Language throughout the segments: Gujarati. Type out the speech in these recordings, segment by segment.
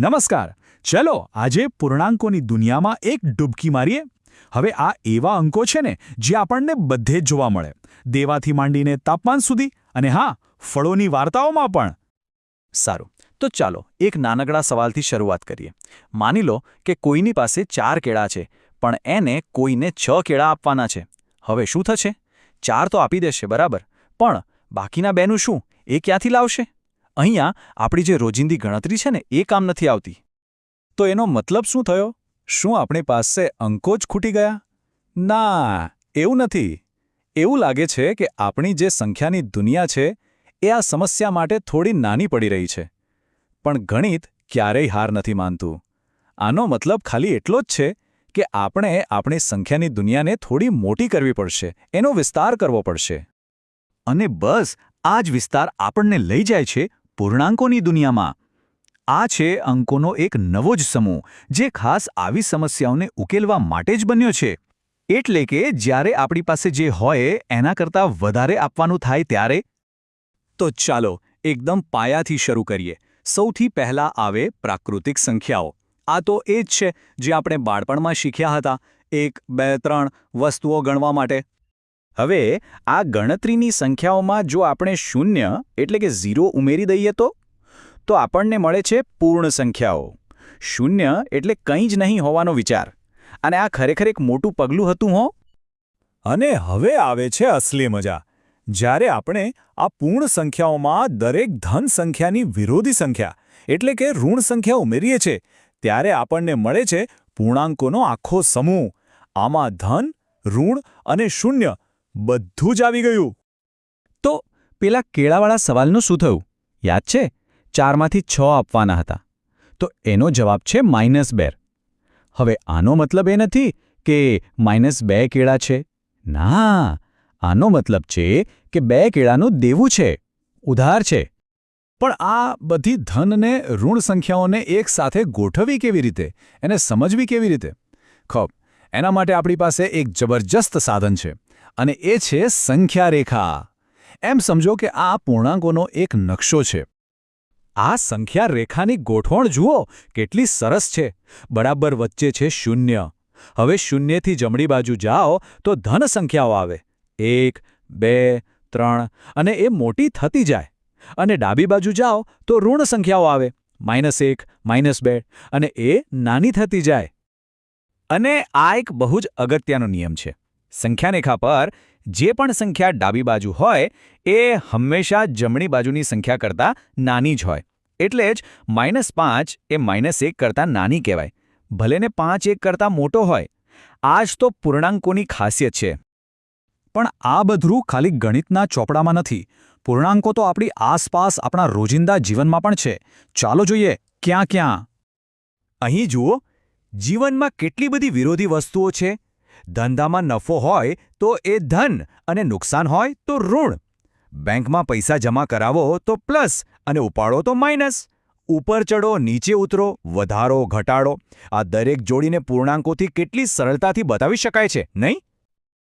નમસ્કાર. ચલો આજે પૂર્ણાંકોની દુનિયામાં એક ડૂબકી મારીએ. હવે આ એવા અંકો છે ને, જે આપણને બધે જ જોવા મળે. દેવાથી માંડીને તાપમાન સુધી અને હા, ફળોની વાર્તાઓમાં પણ. સારું, તો ચાલો એક નાનકડા સવાલથી શરૂઆત કરીએ. માની લો કે કોઈની પાસે ચાર કેળા છે, પણ એને કોઈને છ કેળા આપવાના છે. હવે શું થશે? ચાર તો આપી દેશે, બરાબર. પણ બાકીના બેનું શું? એ ક્યાંથી લાવશે? અહીંયા આપણી જે રોજિંદી ગણતરી છે ને, એ કામ નથી આવતી. તો એનો મતલબ શું થયો? શું આપણી પાસે અંકો જ ખૂટી ગયા? ના, એવું નથી. એવું લાગે છે કે આપણી જે સંખ્યાની દુનિયા છે, એ આ સમસ્યા માટે થોડી નાની પડી રહી છે. પણ ગણિત ક્યારેય હાર નથી માનતું. આનો મતલબ ખાલી એટલો જ છે કે આપણે આપણી સંખ્યાની દુનિયાને થોડી મોટી કરવી પડશે, એનો વિસ્તાર કરવો પડશે. અને બસ, આ જ વિસ્તાર આપણને લઈ જાય છે પૂર્ણાંકોની દુનિયામાં. આ છે અંકોનો એક નવો જ સમૂહ, જે ખાસ આવી સમસ્યાઓને ઉકેલવા માટે જ બન્યો છે. એટલે કે જ્યારે આપણી પાસે જે હોય, એના કરતાં વધારે આપવાનું થાય ત્યારે? તો ચાલો, એકદમ પાયાથી શરૂ કરીએ. સૌથી પહેલા આવે પ્રાકૃતિક સંખ્યાઓ. આ તો એ જ છે જે આપણે બાળપણમાં શીખ્યા હતા. એક, બે, ત્રણ વસ્તુઓ ગણવા માટે. હવે, આ ગણતરીની સંખ્યાઓમાં જો આપણે શૂન્ય, એટલે કે ઝીરો ઉમેરી દઈએ તો? તો આપણને મળે છે પૂર્ણ સંખ્યાઓ. શૂન્ય એટલે કંઈ જ નહીં હોવાનો વિચાર. અને આ ખરેખર એક મોટું પગલું હતું હો. અને હવે આવે છે અસલી મજા. જ્યારે આપણે આ પૂર્ણ સંખ્યાઓમાં દરેક ધન સંખ્યાની વિરોધી સંખ્યા, એટલે કે ઋણ સંખ્યા ઉમેરીએ છીએ, ત્યારે આપણને મળે છે પૂર્ણાંકોનો આખો સમૂહ. આમાં ધન, ઋણ અને શૂન્ય બધું જ આવી ગયું. તો પેલા કેળાવાળા સવાલનું શું થયું? યાદ છે? ચારમાંથી છ આપવાના હતા. તો એનો જવાબ છે માઇનસ બેર હવે આનો મતલબ એ નથી કે માઇનસ બે કેળા છે. ના, આનો મતલબ છે કે બે કેળાનું દેવું છે. ઉધાર છે. પણ આ બધી ધનને ઋણ સંખ્યાઓને એકસાથે ગોઠવી કેવી રીતે? એને સમજવી કેવી રીતે? ખબ એના માટે આપણી પાસે એક જબરજસ્ત સાધન છે, અને એ છે સંખ્યા રેખા એમ સમજો કે આ પૂર્ણાંકોનો એક નકશો છે. આ સંખ્યા રેખાની ગોઠવણ જુઓ, કેટલી સરસ છે. બરાબર વચ્ચે છે શૂન્ય. હવે શૂન્યથી જમણી બાજુ જાઓ, તો ધન સંખ્યાઓ આવે. એક, બે, ત્રણ, અને એ મોટી થતી જાય. અને ડાબી બાજુ જાઓ, તો ઋણ સંખ્યાઓ આવે. માઇનસ એક, માઇનસ બે, અને એ નાની થતી જાય. અને આ એક બહુ જ અગત્યનો નિયમ છે. સંખ્યારેખા પર જે પણ સંખ્યા ડાબી બાજુ હોય, એ હંમેશા જમણી બાજુની સંખ્યા કરતાં નાની જ હોય. એટલે જ માઇનસ પાંચ એ માઇનસ એક કરતાં નાની કહેવાય. ભલેને પાંચ એક કરતાં મોટો હોય આ જ તો પૂર્ણાંકોની ખાસિયત છે. પણ આ બધું ખાલી ગણિતના ચોપડામાં નથી. પૂર્ણાંકો તો આપણી આસપાસ આપણા રોજિંદા જીવનમાં પણ છે. ચાલો જોઈએ, ક્યાં ક્યાં? અહીં જુઓ જીવનમાં કેટલી બધી વિરોધી વસ્તુઓ છે? ધંધામાં નફો હોય તો એ ધન અને નુકસાન હોય તો ઋણ. બેંકમાં પૈસા જમા કરાવો તો પ્લસ અને ઉપાડો તો માઇનસ. ઉપર ચડો નીચે ઉતરો, વધારો, ઘટાડો. આ દરેક જોડીને પૂર્ણાંકોથી કેટલી સરળતાથી બતાવી શકાય છે, નહીં?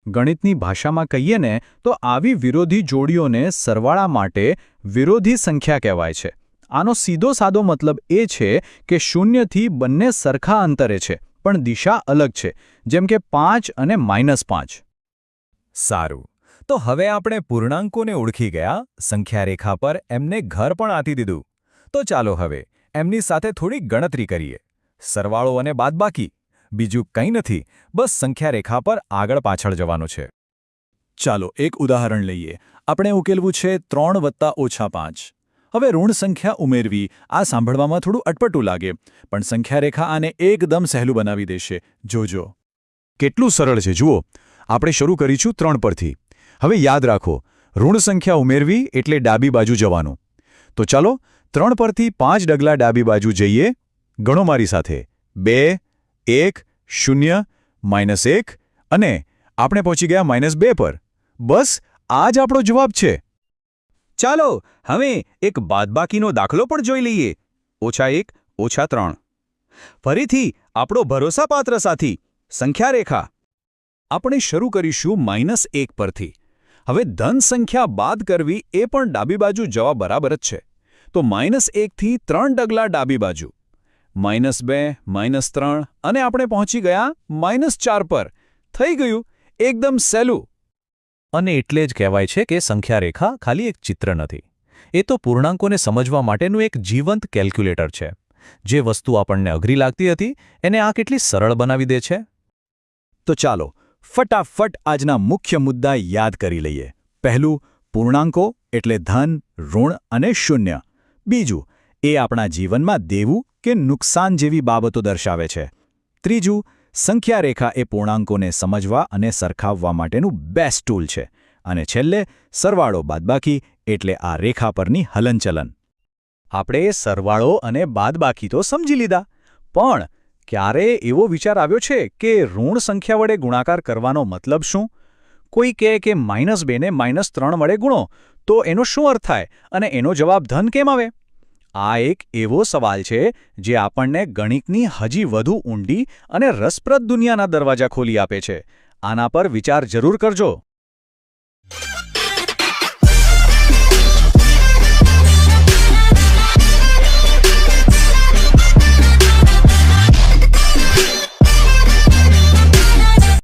ગણિતની ભાષામાં કહીએ ને તો આવી વિરોધી જોડીઓને સરવાળા માટે વિરોધી સંખ્યા કહેવાય છે. આનો સીધો સાદો મતલબ એ છે કે શૂન્યથી બંને સરખા અંતરે છે, પણ દિશા અલગ છે, જેમ કે પાંચ અને માઇનસ પાંચ. સારું. તો હવે આપણે પૂર્ણાંકોને ઓળખી ગયા, સંખ્યારેખા પર એમને ઘર પણ આપી દીધું. તો ચાલો હવે, એમની સાથે થોડી ગણતરી કરીએ. સરવાળો અને બાદબાકી. બીજું કંઈ નથી, બસ સંખ્યારેખા પર આગળ પાછળ જવાનું છે. ચાલો એક ઉદાહરણ લઈએ. આપણે ઉકેલવું છે ત્રણ વત્તા ઓછા પાંચ. હવે ઋણ સંખ્યા ઉમેરવી, આ સાંભળવામાં થોડું અટપટું લાગે, પણ સંખ્યારેખા આને એકદમ સહેલું બનાવી દેશે. જોજો. કેટલું સરળ છે, જુઓ. આપણે શરૂ કરીશું ત્રણ પરથી. હવે યાદ રાખો, ઋણ સંખ્યા ઉમેરવી એટલે ડાબી બાજુ જવાનું. તો ચાલો, ત્રણ પરથી પાંચ ડગલા ડાબી બાજુ જઈએ. ગણો મારી સાથે. બે, એક, શૂન્ય, માઇનસ એક, અને આપણે પહોંચી ગયા માઇનસ બે પર. બસ, આ જ આપણો જવાબ છે. ચાલો, હવે એક બાદબાકીનો દાખલો પણ જોઈ લઈએ. ઓછા એક, ઓછા ત્રણ. ફરીથી આપણો ભરોસાપાત્ર સાથી, સંખ્યારેખા. આપણે શરૂ કરીશું માઇનસ એક પરથી. હવે ધન સંખ્યા બાદ કરવી એ પણ ડાબી બાજુ જવા બરાબર જ છે. તો માઇનસ એકથી ત્રણ ડગલા ડાબી બાજુ. માઇનસ બે, માઇનસ ત્રણ, અને આપણે પહોંચી ગયા માઇનસ ચાર પર. થઈ ગયું. એકદમ સહેલું. અને એટલે જ કહેવાય છે કે સંખ્યારેખા ખાલી એક ચિત્ર નથી. એ તો પૂર્ણાંકોને સમજવા માટેનું એક જીવંત કેલ્ક્યુલેટર છે. જે વસ્તુ આપણને અઘરી લાગતી હતી, એને આ કેટલી સરળ બનાવી દે છે? તો ચાલો, ફટાફટ આજના મુખ્ય મુદ્દા યાદ કરી લઈએ. પહેલું, પૂર્ણાંકો એટલે ધન, ઋણ અને શૂન્ય. બીજું, એ આપણા જીવનમાં દેવું કે નુકસાન જેવી બાબતો દર્શાવે છે. ત્રીજું સંખ્યા રેખા એ પૂર્ણાંકોને સમજવા અને સરખાવવા માટેનું બેસ્ટ ટૂલ છે. અને છેલ્લે, સરવાળો બાદબાકી એટલે આ રેખા પરની હલનચલન. આપણે સરવાળો અને બાદબાકી તો સમજી લીધા, પણ ક્યારે એવો વિચાર આવ્યો છે કે ઋણ સંખ્યા વડે ગુણાકાર કરવાનો મતલબ શું? કોઈ કહે કે માઇનસ બેને માઇનસ ત્રણ વડે ગુણો, તો એનો શું અર્થ થાય અને એનો જવાબ ધન કેમ આવે? આ એક એવો સવાલ છે જે આપણને ગણિતની હજી વધુ ઊંડી અને રસપ્રદ દુનિયાના દરવાજા ખોલી આપે છે. આના પર વિચાર જરૂર કરજો.